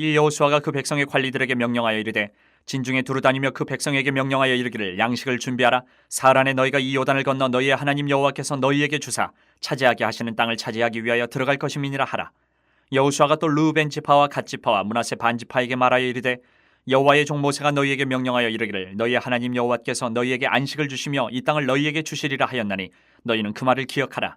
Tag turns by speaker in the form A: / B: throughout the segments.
A: 이 여호수아가 그 백성의 관리들에게 명령하여 이르되 진중에 두루 다니며 그 백성에게 명령하여 이르기를 양식을 준비하라. 사흘 안에 너희가 이 요단을 건너 너희의 하나님 여호와께서 너희에게 주사 차지하게 하시는 땅을 차지하기 위하여 들어갈 것임이니라 하라. 여호수아가 또 르우벤 지파와 갓 지파와 문하세 반 지파에게 말하여 이르되 여호와의 종 모세가 너희에게 명령하여 이르기를 너희의 하나님 여호와께서 너희에게 안식을 주시며 이 땅을 너희에게 주시리라 하였나니 너희는 그 말을 기억하라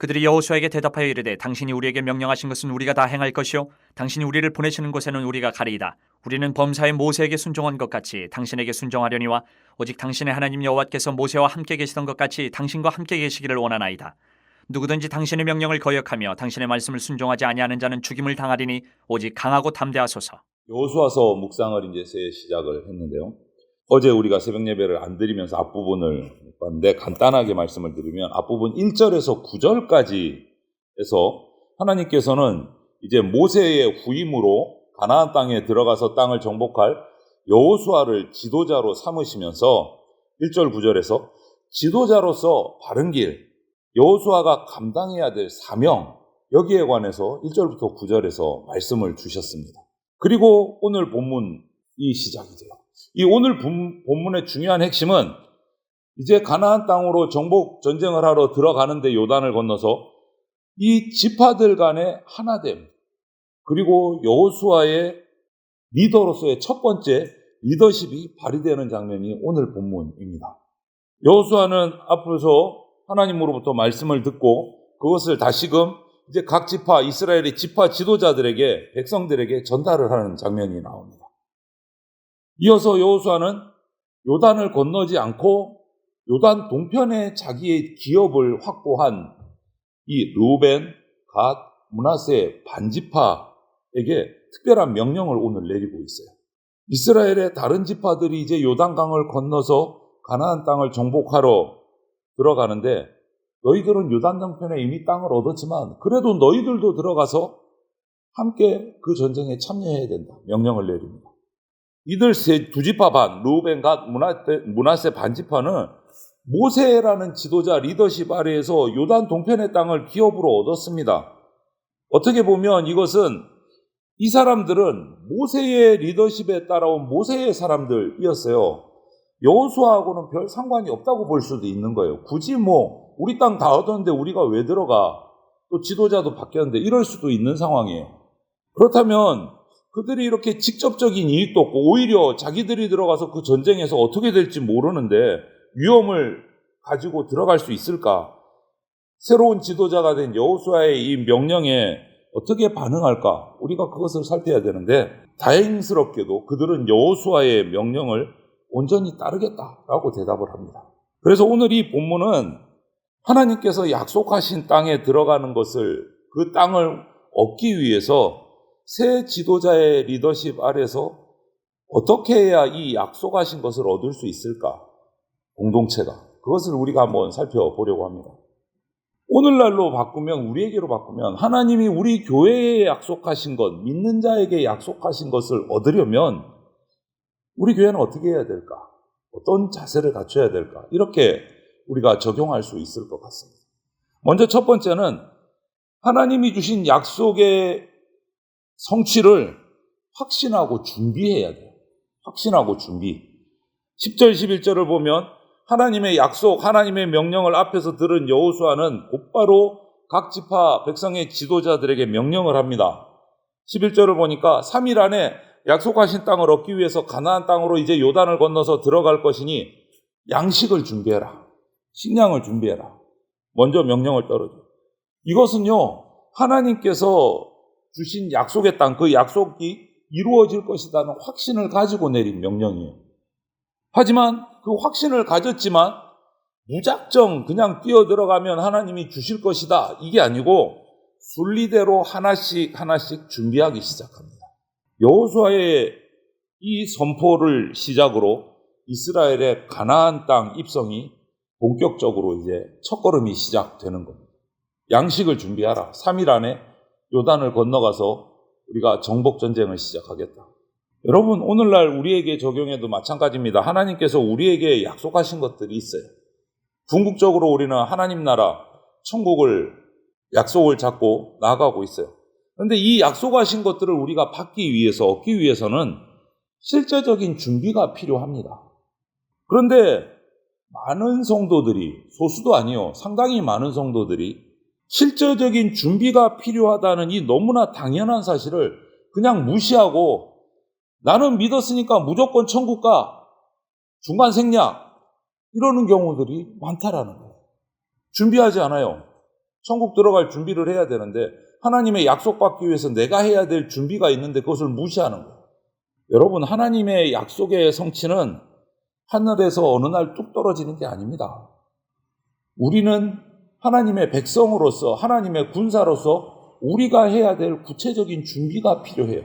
A: 그들이 여호수아에게 대답하여 이르되 당신이 우리에게 명령하신 것은 우리가 다 행할 것이요 당신이 우리를 보내시는 곳에는 우리가 가리이다. 우리는 범사의 모세에게 순종한 것 같이 당신에게 순종하려니와 오직 당신의 하나님 여호와께서 모세와 함께 계시던 것 같이 당신과 함께 계시기를 원하나이다. 누구든지 당신의 명령을 거역하며 당신의 말씀을 순종하지 아니하는 자는 죽임을 당하리니 오직 강하고 담대하소서.
B: 여호수아서 묵상을 이제 새 시작을 했는데요. 어제 우리가 새벽 예배를 안 드리면서 앞부분을 봤는데 간단하게 말씀을 드리면 앞부분 1절에서 9절까지 해서 하나님께서는 이제 모세의 후임으로 가나안 땅에 들어가서 땅을 정복할 여호수아를 지도자로 삼으시면서 1절 9절에서 지도자로서 바른 길 여호수아가 감당해야 될 사명 여기에 관해서 1절부터 9절에서 말씀을 주셨습니다. 그리고 오늘 본문이 시작이 돼요. 이 오늘 본문의 중요한 핵심은 이제 가나안 땅으로 정복 전쟁을 하러 들어가는데 요단을 건너서 이 지파들 간의 하나됨 그리고 여호수아의 리더로서의 첫 번째 리더십이 발휘되는 장면이 오늘 본문입니다. 여호수아는 앞으로서 하나님으로부터 말씀을 듣고 그것을 다시금 이제 각 지파 이스라엘의 지파 지도자들에게 백성들에게 전달을 하는 장면이 나옵니다. 이어서 여호수아는 요단을 건너지 않고 요단 동편에 자기의 기업을 확보한 이 루벤, 갓, 문하세 반지파에게 특별한 명령을 오늘 내리고 있어요. 이스라엘의 다른 지파들이 이제 요단강을 건너서 가나안 땅을 정복하러 들어가는데 너희들은 요단 동편에 이미 땅을 얻었지만 그래도 너희들도 들어가서 함께 그 전쟁에 참여해야 된다. 명령을 내립니다. 이들 세, 두 지파 반, 루벤, 갓, 문하세, 반지파는 모세라는 지도자 리더십 아래에서 요단 동편의 땅을 기업으로 얻었습니다. 어떻게 보면 이것은 이 사람들은 모세의 리더십에 따라온 모세의 사람들이었어요. 여호수아하고는 별 상관이 없다고 볼 수도 있는 거예요. 굳이 뭐 우리 땅 다 얻었는데 우리가 왜 들어가? 또 지도자도 바뀌었는데 이럴 수도 있는 상황이에요. 그렇다면 그들이 이렇게 직접적인 이익도 없고 오히려 자기들이 들어가서 그 전쟁에서 어떻게 될지 모르는데 위험을 가지고 들어갈 수 있을까? 새로운 지도자가 된 여호수아의 이 명령에 어떻게 반응할까? 우리가 그것을 살펴야 되는데 다행스럽게도 그들은 여호수아의 명령을 온전히 따르겠다라고 대답을 합니다. 그래서 오늘 이 본문은 하나님께서 약속하신 땅에 들어가는 것을 그 땅을 얻기 위해서 새 지도자의 리더십 아래서 어떻게 해야 이 약속하신 것을 얻을 수 있을까? 공동체가. 그것을 우리가 한번 살펴보려고 합니다. 오늘날로 바꾸면, 우리에게로 바꾸면, 하나님이 우리 교회에 약속하신 것, 믿는 자에게 약속하신 것을 얻으려면, 우리 교회는 어떻게 해야 될까? 어떤 자세를 갖춰야 될까? 이렇게 우리가 적용할 수 있을 것 같습니다. 먼저 첫 번째는 하나님이 주신 약속의 성취를 확신하고 준비해야 돼요. 확신하고 준비. 10절, 11절을 보면 하나님의 약속, 하나님의 명령을 앞에서 들은 여호수아는 곧바로 각 지파 백성의 지도자들에게 명령을 합니다. 11절을 보니까 3일 안에 약속하신 땅을 얻기 위해서 가나안 땅으로 이제 요단을 건너서 들어갈 것이니 양식을 준비해라. 식량을 준비해라. 먼저 명령을 떨어져. 이것은요, 하나님께서 주신 약속의 땅, 그 약속이 이루어질 것이라는 확신을 가지고 내린 명령이에요. 하지만 그 확신을 가졌지만 무작정 그냥 뛰어 들어가면 하나님이 주실 것이다. 이게 아니고 순리대로 하나씩 하나씩 준비하기 시작합니다. 여호수아의 이 선포를 시작으로 이스라엘의 가나안 땅 입성이 본격적으로 이제 첫걸음이 시작되는 겁니다. 양식을 준비하라. 3일 안에 요단을 건너가서 우리가 정복 전쟁을 시작하겠다. 여러분, 오늘날 우리에게 적용해도 마찬가지입니다. 하나님께서 우리에게 약속하신 것들이 있어요. 궁극적으로 우리는 하나님 나라, 천국을 약속을 잡고 나아가고 있어요. 그런데 이 약속하신 것들을 우리가 받기 위해서, 얻기 위해서는 실제적인 준비가 필요합니다. 그런데 많은 성도들이, 소수도 아니요, 상당히 많은 성도들이 실제적인 준비가 필요하다는 이 너무나 당연한 사실을 그냥 무시하고 나는 믿었으니까 무조건 천국 가, 중간 생략, 이러는 경우들이 많다라는 거예요. 준비하지 않아요. 천국 들어갈 준비를 해야 되는데 하나님의 약속받기 위해서 내가 해야 될 준비가 있는데 그것을 무시하는 거예요. 여러분, 하나님의 약속의 성취는 하늘에서 어느 날 뚝 떨어지는 게 아닙니다. 우리는 하나님의 백성으로서, 하나님의 군사로서 우리가 해야 될 구체적인 준비가 필요해요.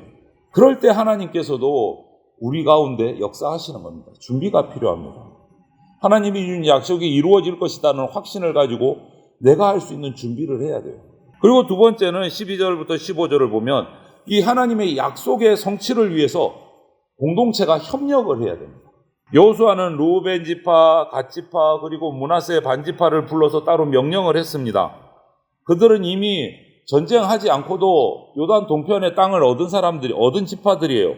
B: 그럴 때 하나님께서도 우리 가운데 역사하시는 겁니다. 준비가 필요합니다. 하나님이 준 약속이 이루어질 것이라는 확신을 가지고 내가 할 수 있는 준비를 해야 돼요. 그리고 두 번째는 12절부터 15절을 보면 이 하나님의 약속의 성취를 위해서 공동체가 협력을 해야 됩니다. 여호수아는 루벤 지파, 갓 지파 그리고 문하세 반 지파를 불러서 따로 명령을 했습니다. 그들은 이미 전쟁하지 않고도 요단 동편의 땅을 얻은 사람들이 얻은 지파들이에요.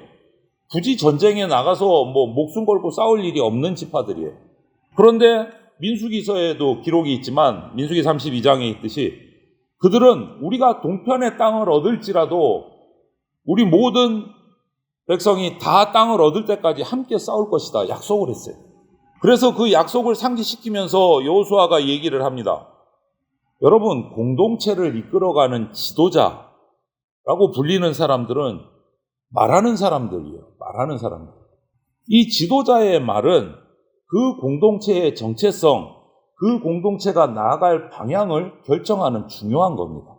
B: 굳이 전쟁에 나가서 뭐 목숨 걸고 싸울 일이 없는 지파들이에요. 그런데 민수기서에도 기록이 있지만 민수기 32장에 있듯이 그들은 우리가 동편의 땅을 얻을지라도 우리 모든 백성이 다 땅을 얻을 때까지 함께 싸울 것이다 약속을 했어요. 그래서 그 약속을 상기시키면서 여호수아가 얘기를 합니다. 여러분 공동체를 이끌어가는 지도자라고 불리는 사람들은 말하는 사람들이에요. 말하는 사람들. 이 지도자의 말은 그 공동체의 정체성, 그 공동체가 나아갈 방향을 결정하는 중요한 겁니다.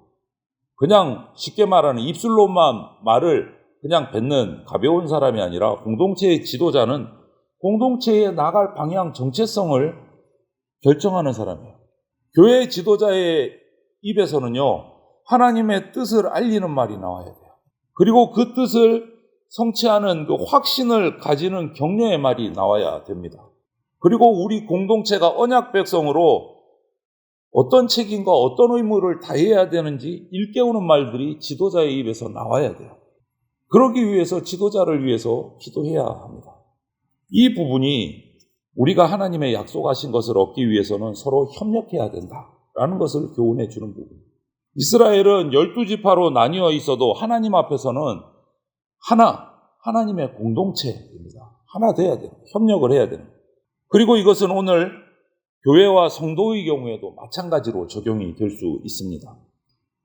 B: 그냥 쉽게 말하는 입술로만 말을 그냥 뱉는 가벼운 사람이 아니라 공동체의 지도자는 공동체에 나갈 방향 정체성을 결정하는 사람이에요. 교회 지도자의 입에서는요, 하나님의 뜻을 알리는 말이 나와야 돼요. 그리고 그 뜻을 성취하는 그 확신을 가지는 격려의 말이 나와야 됩니다. 그리고 우리 공동체가 언약 백성으로 어떤 책임과 어떤 의무를 다해야 되는지 일깨우는 말들이 지도자의 입에서 나와야 돼요. 그러기 위해서 지도자를 위해서 기도해야 합니다. 이 부분이 우리가 하나님의 약속하신 것을 얻기 위해서는 서로 협력해야 된다라는 것을 교훈해 주는 부분. 이스라엘은 열두 지파로 나뉘어 있어도 하나님 앞에서는 하나, 하나님의 공동체입니다. 하나 돼야 돼요. 협력을 해야 돼요. 그리고 이것은 오늘 교회와 성도의 경우에도 마찬가지로 적용이 될 수 있습니다.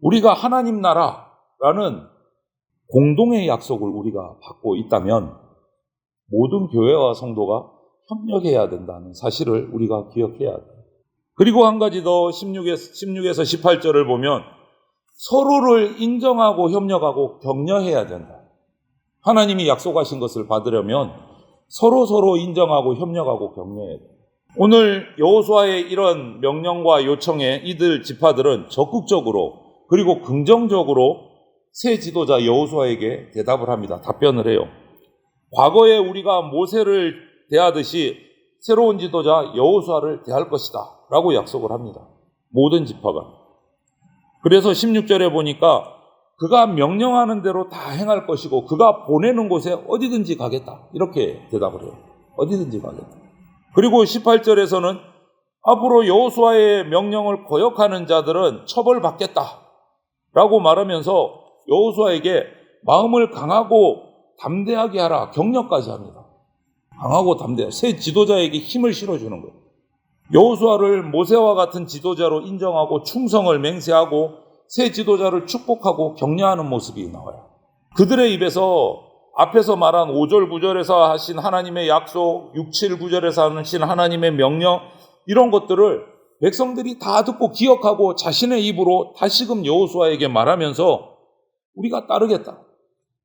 B: 우리가 하나님 나라라는 공동의 약속을 우리가 받고 있다면 모든 교회와 성도가 협력해야 된다는 사실을 우리가 기억해야 돼요. 그리고 한 가지 더 16에서, 16에서 18절을 보면 서로를 인정하고 협력하고 격려해야 된다. 하나님이 약속하신 것을 받으려면 서로 서로 인정하고 협력하고 격려해야 돼요. 오늘 여호수아의 이런 명령과 요청에 이들 지파들은 적극적으로 그리고 긍정적으로 새 지도자 여호수아에게 대답을 합니다. 답변을 해요. 과거에 우리가 모세를 대하듯이 새로운 지도자 여호수아를 대할 것이다. 라고 약속을 합니다. 모든 지파가. 그래서 16절에 보니까 그가 명령하는 대로 다 행할 것이고 그가 보내는 곳에 어디든지 가겠다. 이렇게 대답을 해요. 어디든지 가겠다. 그리고 18절에서는 앞으로 여호수아의 명령을 거역하는 자들은 처벌받겠다. 라고 말하면서 여호수아에게 마음을 강하고 담대하게 하라 격려까지 합니다. 강하고 담대. 새 지도자에게 힘을 실어주는 거예요. 여호수아를 모세와 같은 지도자로 인정하고 충성을 맹세하고 새 지도자를 축복하고 격려하는 모습이 나와요. 그들의 입에서 앞에서 말한 5절, 9절에서 하신 하나님의 약속, 6, 7, 9절에서 하신 하나님의 명령, 이런 것들을 백성들이 다 듣고 기억하고 자신의 입으로 다시금 여호수아에게 말하면서 우리가 따르겠다.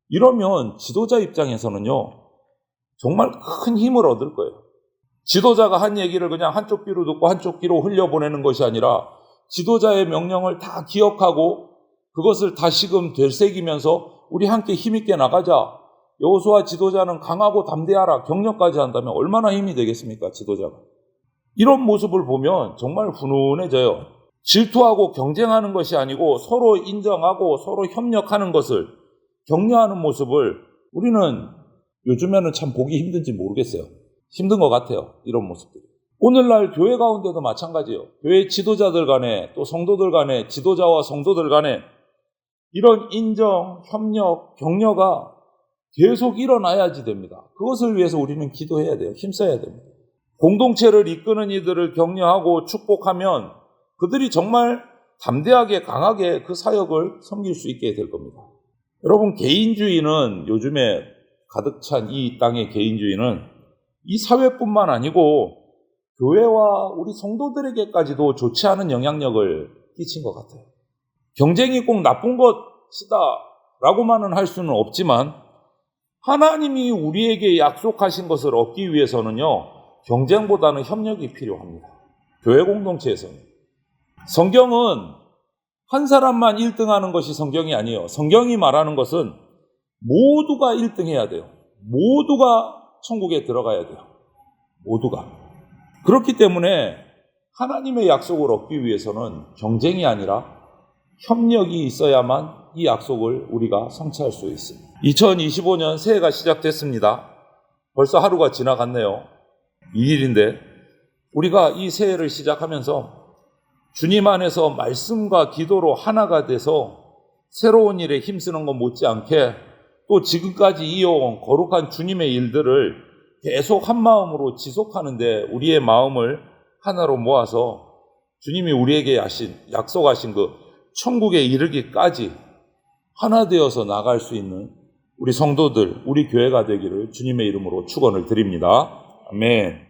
B: 이러면 지도자 입장에서는요, 정말 큰 힘을 얻을 거예요. 지도자가 한 얘기를 그냥 한쪽 귀로 듣고 한쪽 귀로 흘려보내는 것이 아니라 지도자의 명령을 다 기억하고 그것을 다시금 되새기면서 우리 함께 힘있게 나가자. 여호수아 지도자는 강하고 담대하라 격려까지 한다면 얼마나 힘이 되겠습니까 지도자가 이런 모습을 보면 정말 훈훈해져요 질투하고 경쟁하는 것이 아니고 서로 인정하고 서로 협력하는 것을 격려하는 모습을 우리는 요즘에는 참 보기 힘든지 모르겠어요 힘든 것 같아요 이런 모습들이 오늘날 교회 가운데도 마찬가지예요 교회 지도자들 간에 또 성도들 간에 지도자와 성도들 간에 이런 인정, 협력, 격려가 계속 일어나야지 됩니다. 그것을 위해서 우리는 기도해야 돼요. 힘써야 됩니다. 공동체를 이끄는 이들을 격려하고 축복하면 그들이 정말 담대하게 강하게 그 사역을 섬길 수 있게 될 겁니다. 여러분 개인주의는 요즘에 가득 찬 이 땅의 개인주의는 이 사회뿐만 아니고 교회와 우리 성도들에게까지도 좋지 않은 영향력을 끼친 것 같아요. 경쟁이 꼭 나쁜 것이다라고만은 할 수는 없지만 하나님이 우리에게 약속하신 것을 얻기 위해서는요, 경쟁보다는 협력이 필요합니다. 교회 공동체에서는. 성경은 한 사람만 1등 하는 것이 성경이 아니에요. 성경이 말하는 것은 모두가 1등 해야 돼요. 모두가 천국에 들어가야 돼요. 모두가. 그렇기 때문에 하나님의 약속을 얻기 위해서는 경쟁이 아니라 협력이 있어야만 이 약속을 우리가 성취할 수 있습니다. 2025년 새해가 시작됐습니다. 벌써 하루가 지나갔네요. 2일인데 우리가 이 새해를 시작하면서 주님 안에서 말씀과 기도로 하나가 돼서 새로운 일에 힘쓰는 것 못지않게 또 지금까지 이어온 거룩한 주님의 일들을 계속 한 마음으로 지속하는데 우리의 마음을 하나로 모아서 주님이 우리에게 하신 약속하신 그 천국에 이르기까지 하나 되어서 나갈 수 있는 우리 성도들, 우리 교회가 되기를 주님의 이름으로 축원을 드립니다. 아멘.